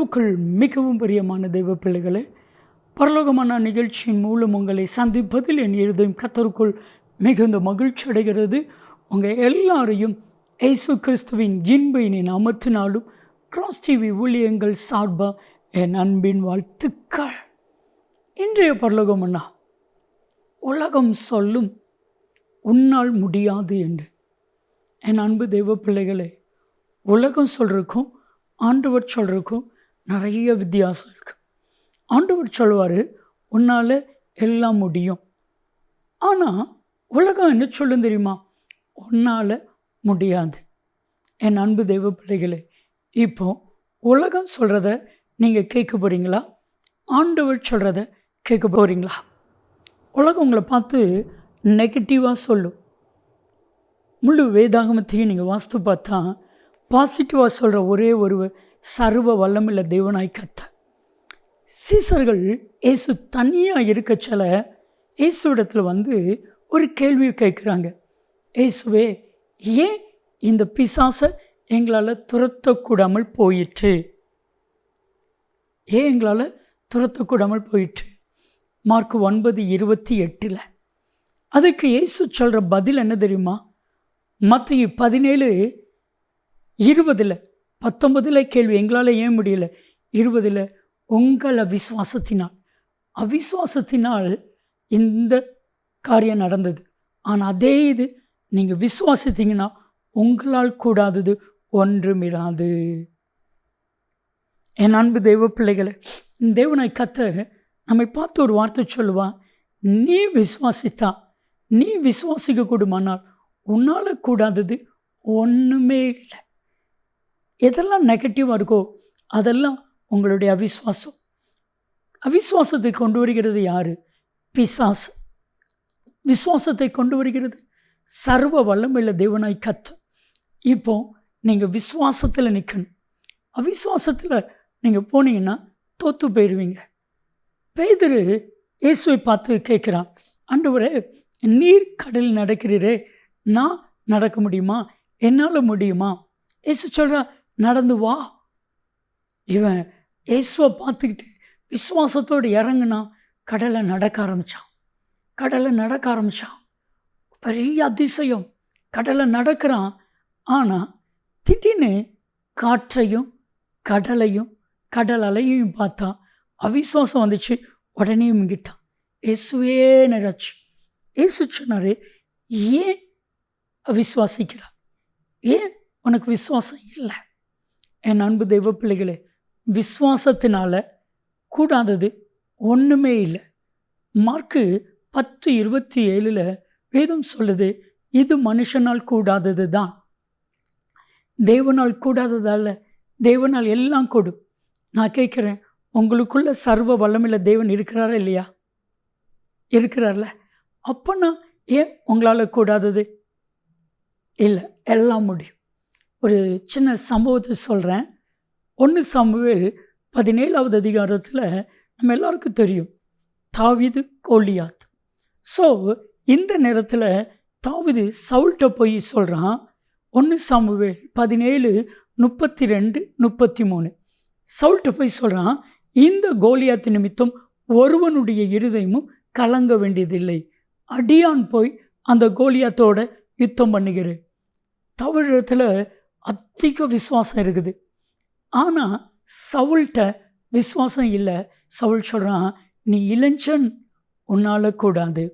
கிறிஸ்துவுக்குள் மிகவும் பிரியமான தெய்வ பிள்ளைகளே பரலோகமான நிகழ்ச்சியின் மூலம் உங்களை சந்திப்பதில் என் இருதயம் கத்தருக்குள் மிகுந்த மகிழ்ச்சி அடைகிறது. உங்கள் எல்லாரையும் இயேசு கிறிஸ்துவின் இன்பையினை அமர்த்தினாலும் கிராஸ் டிவி ஊழியங்கள் சார்பாக என் அன்பின் வாழ்த்துக்கள். இன்றைய பரலோகம் அண்ணா உலகம் சொல்லும் உன்னால் முடியாது என்று. என் அன்பு தெய்வ பிள்ளைகளே உலகம் சொல்கிறக்கும் ஆண்டவர் சொல்கிறக்கும் நிறைய வித்தியாசம் இருக்குது ஆண்டவர் சொல்லுவார் உன்னால் எல்லாம் முடியும். ஆனால் உலகம் என்ன சொல்லும் தெரியுமா? உன்னால் முடியாது. என் அன்பு தெய்வ பிள்ளைகளே இப்போ உலகம் சொல்கிறத நீங்கள் கேட்க போகிறீங்களா ஆண்டவர் சொல்கிறத கேட்க போகிறீங்களா உலகம் உங்களை பார்த்து நெகட்டிவாக சொல்லும். முழு வேதாகமத்தையும் நீங்கள் வாஸ்து பார்த்தா பாசிட்டிவாக சொல்கிற ஒரே ஒருவர் சர்வ வல்லமில்ல தேவனாய் கத்த. சீசர்கள் இயேசு தனியாக இருக்க சில இயேசுவிடத்தில் வந்து ஒரு கேள்வி கேட்குறாங்க. இயேசுவே ஏன் இந்த பிசாசை எங்களால் துரத்தக்கூடாமல் போயிற்று? ஏன் எங்களால் துரத்தக்கூடாமல் போயிற்று? மார்க் ஒன்பது இருபத்தி எட்டில். அதுக்கு இயேசு சொல்கிற பதில் என்ன தெரியுமா? மற்ற பதினேழு இருபதில். பத்தொன்பதில் கேள்வி எங்களால் ஏன் முடியல? இருபதில் உங்கள் அவிசுவாசத்தினால். அவிசுவாசத்தினால் இந்த காரியம் நடந்தது. ஆனால் அதே இது நீங்கள் விசுவாசித்தீங்கன்னா உங்களால் கூடாதது ஒன்றுமிடாது என் அன்பு தெய்வ பிள்ளைகளை தேவனாய் கத்த நம்மை பார்த்து ஒரு வார்த்தை சொல்லுவான் நீ விசுவாசித்தா நீ விசுவாசிக்க கூடுமானால் உன்னால் கூடாதது ஒன்றுமே இல்லை. எதெல்லாம் நெகட்டிவாக இருக்கோ அதெல்லாம் உங்களுடைய அவிஸ்வாசம். அவிஸ்வாசத்தை கொண்டு வருகிறது யார்? பிசாஸ் விசுவாசத்தை கொண்டு வருகிறது சர்வ வல்லமையில் தேவனாய் கத்து இப்போ நீங்கள் விசுவாசத்தில் நிற்கணும் அவிசுவாசத்தில் நீங்கள் போனீங்கன்னா தோற்று போயிடுவீங்க பேதரு இயேசுவை பார்த்து கேட்குறான் ஆண்டவரே நீர் கடலில் நடக்கிறீரே நான் நடக்க முடியுமா? என்னால் முடியுமா? இயேசு சொல்கிறா நடந்து வா. இவன் இயேசுவை பார்த்துக்கிட்டு விசுவாசத்தோடு இறங்குனா கடலை நடக்க ஆரம்பித்தான் கடலை நடக்க ஆரம்பித்தான் பெரிய அதிசயம். கடலை நடக்கிறான். ஆனால் திடீர்னு காற்றையும் கடலையும் கடல் அலையும் பார்த்தா அவிசுவாசம் வந்துச்சு. உடனே முங்கிட்டான். இயேசுவே நிறச்சு இயேசு சொன்னார் ஏன் அவிசுவாசிக்கிறார் ஏன் உனக்கு விசுவாசம் இல்லை? என் அன்பு தெய்வ பிள்ளைகளே விஸ்வாசத்தினால் கூடாதது ஒன்றுமே இல்லை. மார்க்கு பத்து இருபத்தி ஏழில் வேதம் சொல்லுது இது மனுஷனால் கூடாதது தான் தேவனால் கூடாததால் தேவனால் எல்லாம் கொடு நான் கேட்குறேன் உங்களுக்குள்ள சர்வ வல்லமில்ல தேவன் இருக்கிறாரா இல்லையா? இருக்கிறார்ல. அப்போனா ஏன் உங்களால் கூடாதது? இல்லை எல்லாம் முடியும். ஒரு சின்ன சம்பவத்தை சொல்கிறேன் ஒன்று சம்பவேல் பதினேழாவது அதிகாரத்தில் நம்ம எல்லாருக்கும் தெரியும். தாவிது கோலியாத். ஸோ இந்த நேரத்தில் தாவிது சவுல்கிட்ட போய் சொல்கிறான் ஒன்று சாமுவேல் பதினேழு முப்பத்தி ரெண்டு முப்பத்தி மூணு சவுல்கிட்ட போய் சொல்கிறான் இந்த கோலியாத்து நிமித்தம் ஒருவனுடைய இருதயமும் கலங்க வேண்டியதில்லை. அடியான் போய் அந்த கோலியாத்தோட யுத்தம் பண்ணுகிறேன் தமிழத்தில் அதிக விசுவாசம் இருக்குது. ஆனால் சவுல்கிட்ட விசுவாசம் இல்லை. சவுல் சொல்கிறான் நீ இளைஞன் உன்னால் கூடாது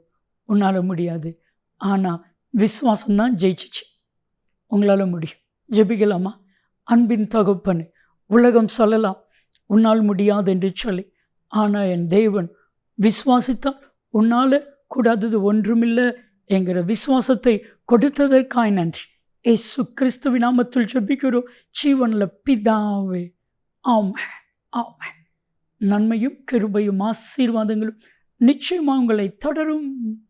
உன்னால் முடியாது. ஆனால் விசுவாசம்தான் ஜெயிச்சிச்சு. உங்களால் முடியும். ஜெபிக்கலாமா? அன்பின் தகுப்பன் உலகம் சொல்லலாம் உன்னால் முடியாது என்று சொல்லி. ஆனால் என் தேவன் விசுவாசித்தால் உன்னால் கூடாதது ஒன்றுமில்லை என்கிற விசுவாசத்தை கொடுத்ததற்காய் நன்றி. ஏசு கிறிஸ்துவின் நாமத்தில் ஜபிக்கிறோம். ஜீவனில் பிதாவே. ஆமே ஆமே நன்மையும் கிருபையும் ஆசீர்வாதங்களும் நிச்சயமாக உங்களை தொடரும்.